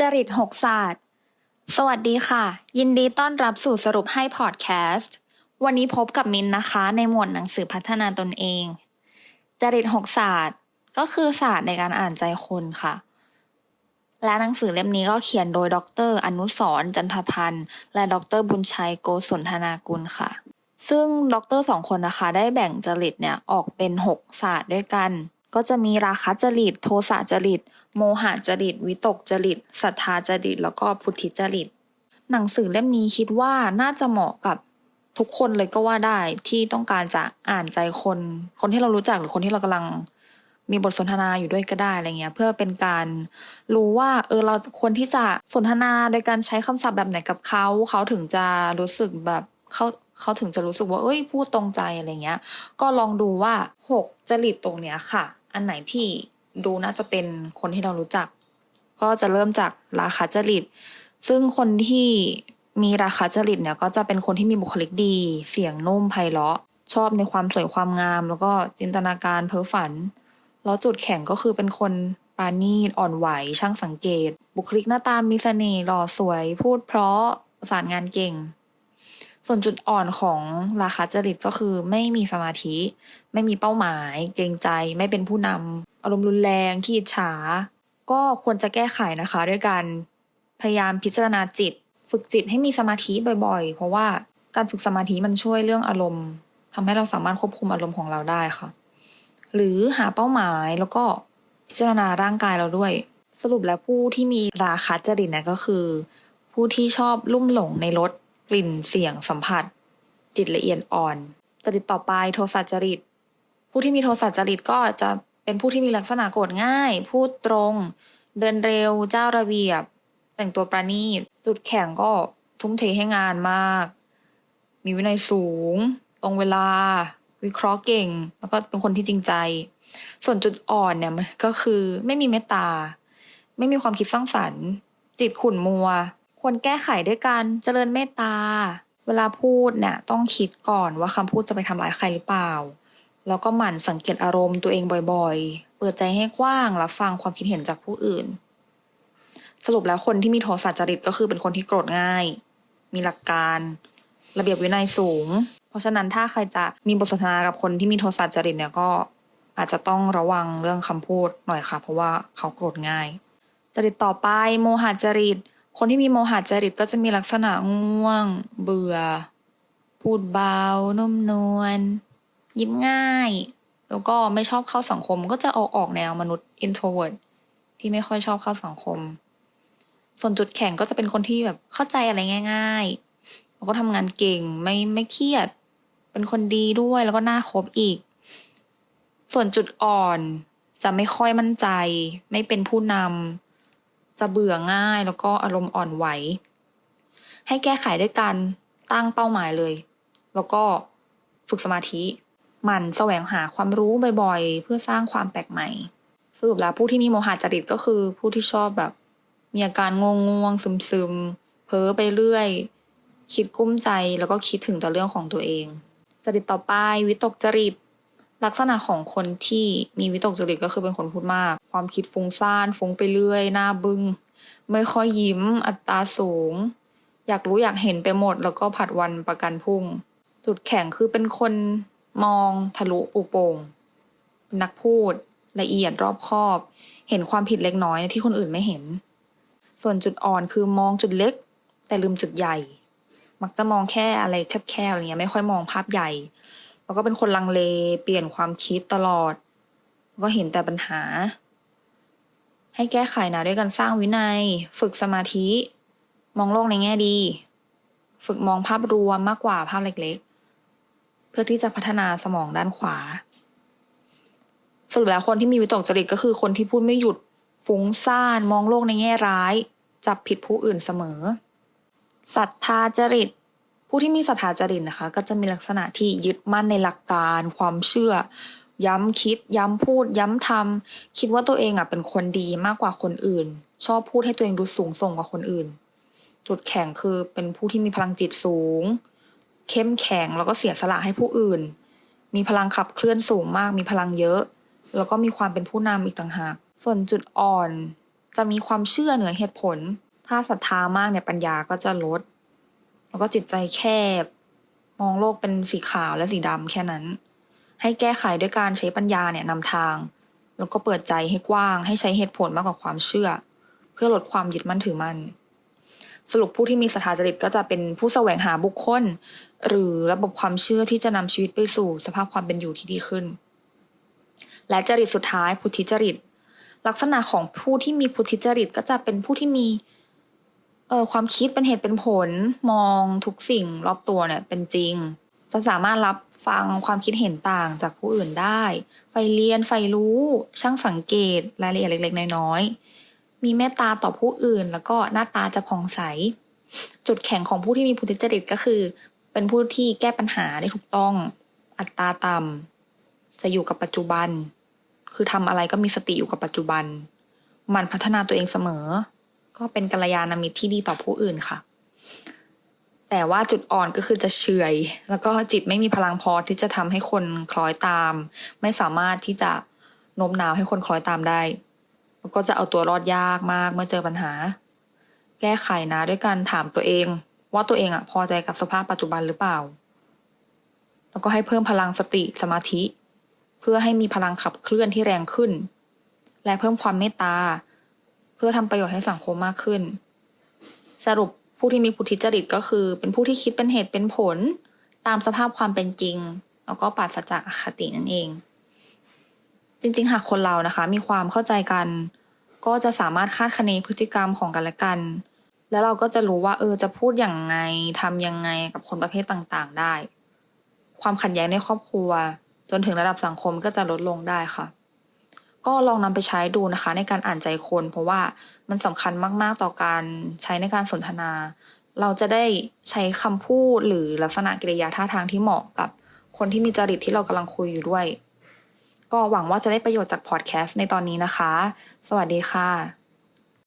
จริตหกศาสตร์ สวัสดีค่ะ ยินดีต้อนรับสู่สรุปให้พอดแคสต์ วันนี้พบกับมินนะคะในหมวดหนังสือพัฒนาตนเอง จริตหกศาสตร์ก็คือศาสตร์ในการอ่านใจคนค่ะ และหนังสือเล่มนี้ก็เขียนโดยดร อนุสรจันทพันธ์ และดร บุญชัยโกศลธนากุลค่ะ ซึ่งดรสองคนนะคะได้แบ่งจริตเนี่ยออกเป็น6ศาสตร์ด้วยกัน ก็จะมีราคะจริต โทสะจริต โมหะจริต วิตกจริต ศรัทธาจริต แล้วก็พุทธิจริต หนังสือเล่มนี้คิดว่าน่าจะเหมาะกับทุกคนเลยก็ว่าได้ที่ต้องการจะอ่านใจคน คนที่เรารู้จักหรือคนที่เรากำลังมีบทสนทนาอยู่ด้วยก็ได้อะไรเงี้ย เพื่อเป็นการรู้ว่า เออเราควรที่จะสนทนาโดยการใช้คำศัพท์แบบไหนกับเขาเขาถึงจะรู้สึกแบบเขาเขาถึงจะรู้สึกว่า เอ้ยพูดตรงใจอะไรเงี้ย ก็ลองดูว่าหกจริตตรงเนี้ยค่ะ อันไหนที่ดูน่าจะเป็นคนที่เรารู้จัก ก็จะเริ่มจากราคาจริต ซึ่งคนที่มีราคาจริตเนี่ยก็จะเป็นคนที่มีบุคลิกดี เสียงนุ่มไพเราะ ชอบในความสวยความงาม แล้วก็จินตนาการเพ้อฝัน แล้วจุดแข็งก็คือเป็นคนปราณีตอ่อนไหวช่างสังเกต บุคลิกหน้าตามีเสน่ห์หล่อสวย พูดเพราะประสานงานเก่ง ส่วนจุดอ่อนของราคาจริตก็คือไม่มีสมาธิ ไม่มีเป้าหมาย เกรงใจ ไม่เป็นผู้นำอารมณ์รุนแรงขี้ฉา ก็ควรจะแก้ไขนะคะ ด้วยการพยายามพิจารณาจิต ฝึกจิตให้มีสมาธิบ่อยๆ เพราะว่าการฝึกสมาธิมันช่วยเรื่องอารมณ์ทำให้เราสามารถควบคุมอารมณ์ของเราได้ค่ะ หรือหาเป้าหมายแล้วก็พิจารณาร่างกายเราด้วย สรุปแล้วผู้ที่มีราคะจริตนี่ยก็คือ ผู้ที่ชอบลุ่มหลงในรส กลิ่นเสียงสัมผัส จิตละเอียดอ่อน จริตต่อไปโทสะจริต ผู้ที่มีโทสะจริตก็จะเป็นผู้ที่มีลักษณะโกรธง่าย พูดตรง เดินเร็ว เจ้าระเบียบ แต่งตัวประณีต จุดแข็งก็ทุ่มเทให้งานมาก มีวินัยสูง ตรงเวลา วิเคราะห์เก่ง แล้วก็เป็นคนที่จริงใจ ส่วนจุดอ่อนเนี่ยก็คือไม่มีเมตตา ไม่มีความคิดสร้างสรรค์ จิตขุ่นมัว ควรแก้ไขด้วยการเจริญเมตตา เวลาพูดเนี่ยต้องคิดก่อนว่าคำพูดจะไปทำร้ายใครหรือเปล่า แล้วก็หมั่นสังเกตอารมณ์ตัวเองบ่อยๆ เปิดใจให้กว้างรับฟังความคิดเห็นจากผู้อื่น สรุปแล้วคนที่มีโทสะจริตก็คือเป็นคนที่โกรธง่าย มีหลักการ ระเบียบวินัยสูง เพราะฉะนั้นถ้าใครจะมีบทสนทนากับคนที่มีโทสะจริตเนี่ยก็อาจจะต้องระวังเรื่องคำพูดหน่อยค่ะ เพราะว่าเขาโกรธง่าย จริตต่อไป โมหะจริต คนที่มีโมหะจริตก็จะมีลักษณะง่วง เบื่อ พูดเบา นุ่มนวล ยิ้มง่าย แล้วก็ไม่ชอบเข้าสังคม ก็จะออกออกแนวมนุษย์ introvert ที่ไม่ค่อยชอบเข้าสังคม ส่วนจุดแข็งก็จะเป็นคนที่แบบเข้าใจอะไรง่าย ๆ แล้วก็ทำงานเก่ง ไม่ไม่เครียด เป็นคนดีด้วย แล้วก็น่าคบอีก ส่วนจุดอ่อนจะไม่ค่อยมั่นใจ ไม่เป็นผู้นำ จะเบื่อง่ายแล้วก็อารมณ์อ่อนไหว ให้แก้ไขด้วยการตั้งเป้าหมายเลย แล้วก็ฝึกสมาธิหมั่นแสวงหาความรู้บ่อยๆ เพื่อสร้างความแปลกใหม่สรุปแล้วผู้ที่มีโมหะจริตก็คือผู้ที่ชอบแบบ มีอาการงงงๆซึมๆเพ้อไปเรื่อย คิดกุ้มใจแล้วก็คิดถึงแต่เรื่องของตัวเอง จริตต่อไปวิตกจริต ลักษณะของคนที่มีวิตกจริตก็คือเป็นคนพูดมาก ความคิดฟุ้งซ่าน ฟุ้งไปเรื่อย หน้าบึง้ง ไม่ค่อยยิ้ม อัตราสูง อยากรู้อยากเห็นไปหมด แล้วก็ผัดวันประกันพรุ่ง จุดแข็งคือเป็นคนมองทะลุปูโป่งนนักพูดละเอียดรอบคอบ เห็นความผิดเล็กน้อยที่คนอื่นไม่เห็น ส่วนจุดอ่อนคือมองจุดเล็ก แต่ลืมจุดใหญ่ มักจะมองแค่อะไรแคบๆอะไรเงี้ยไม่ค่อยมองภาพใหญ่ แล้วก็เป็นคนลังเลเปลี่ยนความคิดตลอด ก็เห็นแต่ปัญหา ให้แก้ไขนะด้วยการสร้างวินัย ฝึกสมาธิ มองโลกในแง่ดี ฝึกมองภาพรวมมากกว่าภาพเล็กๆ เพื่อที่จะพัฒนาสมองด้านขวาสรุปแล้วคนที่มีวิตกจริตก็คือคนที่พูดไม่หยุดฟุ้งซ่าน มองโลกในแง่ร้าย จับผิดผู้อื่นเสมอศรัทธาจริต ผู้ที่มีศรัทธาจริตนะคะ ก็จะมีลักษณะที่ยึดมั่นในหลักการความเชื่อ ย้ำคิด ย้ำพูด ย้ำทำคิดว่าตัวเองอะเป็นคนดีมากกว่าคนอื่น ชอบพูดให้ตัวเองดูสูงส่งกว่าคนอื่น จุดแข็งคือเป็นผู้ที่มีพลังจิตสูง เข้มแข็งแล้วก็เสียสละให้ผู้อื่น มีพลังขับเคลื่อนสูงมาก มีพลังเยอะ แล้วก็มีความเป็นผู้นำอีกต่างหาก ส่วนจุดอ่อนจะมีความเชื่อเหนือเหตุผล ถ้าศรัทธามากเนี่ยปัญญาก็จะลด แล้วก็จิตใจแคบ มองโลกเป็นสีขาวและสีดำแค่นั้น ให้แก้ไขด้วยการใช้ปัญญาเนี่ยนำทาง แล้วก็เปิดใจให้กว้าง ให้ใช้เหตุผลมากกว่าความเชื่อ เพื่อลดความยึดมั่นถือมั่นสรุปผู้ที่มีศรัทธาจริตก็จะเป็นผู้แสวงหาบุคคล หรือระบบความเชื่อที่จะนำชีวิตไปสู่สภาพความเป็นอยู่ที่ดีขึ้น และจริตสุดท้ายพุทธิจริต ลักษณะของผู้ที่มีพุทธิจริตก็จะเป็นผู้ที่มี เออความคิดเป็นเหตุเป็นผลมองทุกสิ่งรอบตัวเนี่ยเป็นจริงจะสามารถรับฟังความคิดเห็นต่างจากผู้อื่นได้ใฝ่เรียนใฝ่รู้ช่างสังเกตรายละเอียดเล็กๆน้อยๆมีเมตตาต่อผู้อื่น แล้วก็หน้าตาจะผ่องใส จุดแข็งของผู้ที่มีพุทธิจริตก็คือ เป็นผู้ที่แก้ปัญหาได้ถูกต้อง อัตราต่ำจะอยู่กับปัจจุบัน คือทำอะไรก็มีสติอยู่กับปัจจุบัน มันพัฒนาตัวเองเสมอ ก็เป็นกัลยาณมิตรที่ดีต่อผู้อื่นค่ะ แต่ว่าจุดอ่อนก็คือจะเฉยแล้วก็จิตไม่มีพลังพอที่จะทำให้คนคล้อยตาม ไม่สามารถที่จะโน้มน้าวให้คนคล้อยตามได้แล้วก็จะเอาตัวรอดยากมากเมื่อเจอปัญหา แก้ไขนะด้วยการถามตัวเอง ว่าตัวเองอะพอใจกับสภาพปัจจุบันหรือเปล่า แล้วก็ให้เพิ่มพลังสติสมาธิ เพื่อให้มีพลังขับเคลื่อนที่แรงขึ้น และเพิ่มความเมตตา เพื่อทำประโยชน์ให้สังคมมากขึ้น สรุปผู้ที่มีพุทธิจริตก็คือ เป็นผู้ที่คิดเป็นเหตุเป็นผล ตามสภาพความเป็นจริง แล้วก็ปราศจากอคตินั่นเอง จริงๆ หากคนเรานะคะ มีความเข้าใจกัน ก็จะสามารถคาดคะเนพฤติกรรมของกันและกัน แล้วเราก็จะรู้ว่าเออจะพูดอย่างไงทำยังไงกับคนประเภทต่างๆ ได้ ความขัดแย้งในครอบครัว จนถึงระดับสังคมก็จะลดลงได้ค่ะ ก็ลองนำไปใช้ดูนะคะ ในการอ่านใจคน เพราะว่ามันสำคัญมากๆต่อการใช้ในการสนทนา เราจะได้ใช้คำพูดหรือลักษณะกิริยาท่าทางที่เหมาะกับคนที่มีจริตที่เรากำลังคุยอยู่ด้วย ก็หวังว่าจะได้ประโยชน์จากพอดแคสต์ในตอนนี้นะคะ สวัสดีค่ะ